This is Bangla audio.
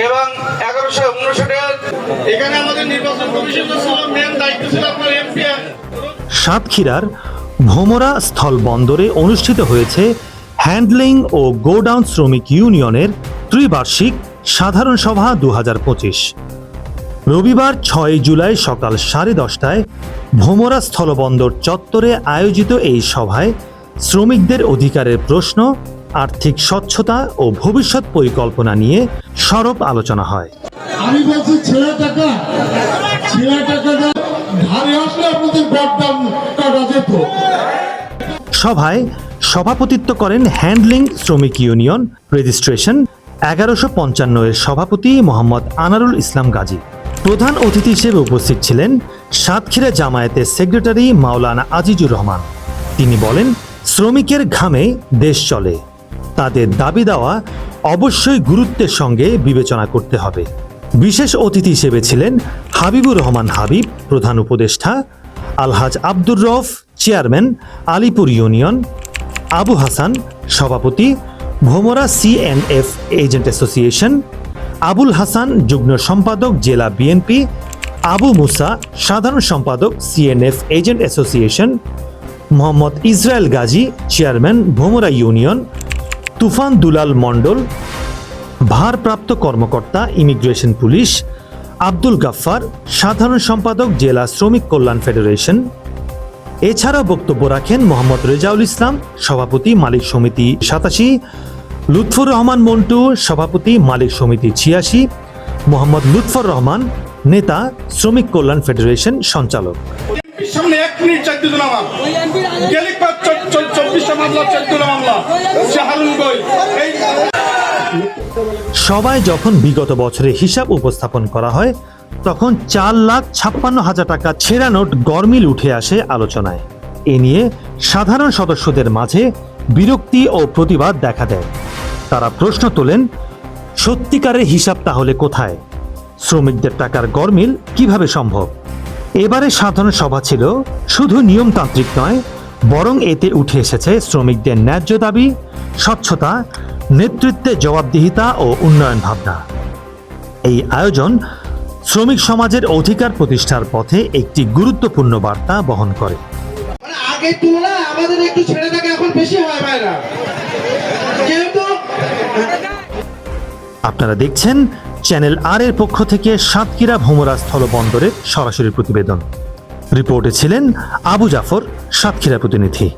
এবং এগারোশো উনষাটে এখানে আমাদের নির্বাচন কমিশন ছিল মেন দায়িত্ব ছিল আপনার এমপিআর সাতক্ষীরার ভোমরা স্থল বন্দরে অনুষ্ঠিত হয়েছে হ্যান্ডলিং ও গোডাউন শ্রমিক ইউনিয়নের ত্রিবার্ষিক সাধারণ সভা দু রবিবার ছয় জুলাই সকাল সাড়ে দশটায় ভোমরা স্থলবন্দর চত্বরে আয়োজিত এই সভায় শ্রমিকদের অধিকারের প্রশ্ন আর্থিক স্বচ্ছতা ও ভবিষ্যৎ পরিকল্পনা নিয়ে সরব আলোচনা হয়। আমি বলছি ছেলে টাকা। ছেলে টাকাটা ধারে আসলে আপনাদের বদনাম কাটা যেত। সভায় সভাপতিত্ব করেন হ্যান্ডলিং শ্রমিক ইউনিয়ন রেজিস্ট্রেশন এগারোশো পঞ্চান্ন এর সভাপতি মোহাম্মদ আনারুল ইসলাম গাজী। প্রধান অতিথি হিসেবে উপস্থিত ছিলেন সাতক্ষীরা জামায়াতের সেক্রেটারি মাওলানা আজিজুর রহমান। তিনি বলেন শ্রমিকের ঘামে দেশ চলে। তাদের দাবি দেওয়া অবশ্যই গুরুত্বের সঙ্গে বিবেচনা করতে হবে। বিশেষ অতিথি হিসেবে ছিলেন হাবিবুর রহমান হাবিব, প্রধান উপদেষ্টা, আলহাজ আব্দুর রফ, চেয়ারম্যান, আলিপুর ইউনিয়ন, আবু হাসান, সভাপতি, Bhomra CNF agent association, Abul Hasan, যুগ্ম সম্পাদক, জেলা বিএনপি, আবু মুসা, সাধারণ সম্পাদক CNF agent association, Mohammad Israil Gazi, chairman, Bhomra union Tufan Dulal Mondal, ভারপ্রাপ্ত কর্মকর্তা, ইমিগ্রেশন পুলিশ, আব্দুল গাফফার, সাধারণ সম্পাদক, জেলা শ্রমিক কল্যাণ ফেডারেশন। এছাড়াও বক্তব্য রাখেন মোহাম্মদ রেজাউল ইসলাম, সভাপতি মালিক সমিতি সাতাশি, লুৎফুর রহমান মন্টু, সভাপতি মালিক সমিতি ছিয়াশি, মোহাম্মদ লুৎফর রহমান, নেতা, শ্রমিক কল্যাণ ফেডারেশন সঞ্চালক। সবাই যখন বিগত বছরের হিসাব উপস্থাপন করা হয়, তখন চার লাখ ছাপ্পান্ন হাজার টাকা ছেঁড়া নোট গরমিল উঠে আসে আলোচনায়। এ নিয়ে সাধারণ সদস্যদের মাঝে বিরক্তি ও প্রতিবাদ দেখা দেয়। তারা প্রশ্ন তোলেন, সত্যিকারের হিসাব তাহলে কোথায়? শ্রমিকদের টাকার গরমিল কীভাবে সম্ভব? এবারে সাধারণ সভা ছিল, শুধু নিয়মতান্ত্রিক নয়, বরং এতে উঠে এসেছে শ্রমিকদের ন্যায্য দাবি স্বচ্ছতা নেতৃত্বে জবাবদিহিতা ও উন্নয়ন ভাবনা। এই আয়োজন শ্রমিক সমাজের অধিকার প্রতিষ্ঠার পথে একটি গুরুত্বপূর্ণ বার্তা বহন করে। মানে আগের তুলনায় আমাদের একটু ছেড়ে থাকে এখন বেশি হয় ভাইরা। যেহেতু আপনারা দেখছেন চ্যানেল আর এর পক্ষ থেকে সাতক্ষীরা ভোমরা স্থলবন্দরের সরাসরি প্রতিবেদন। রিপোর্টে ছিলেন আবু জাফর সাতক্ষীরা প্রতিনিধি।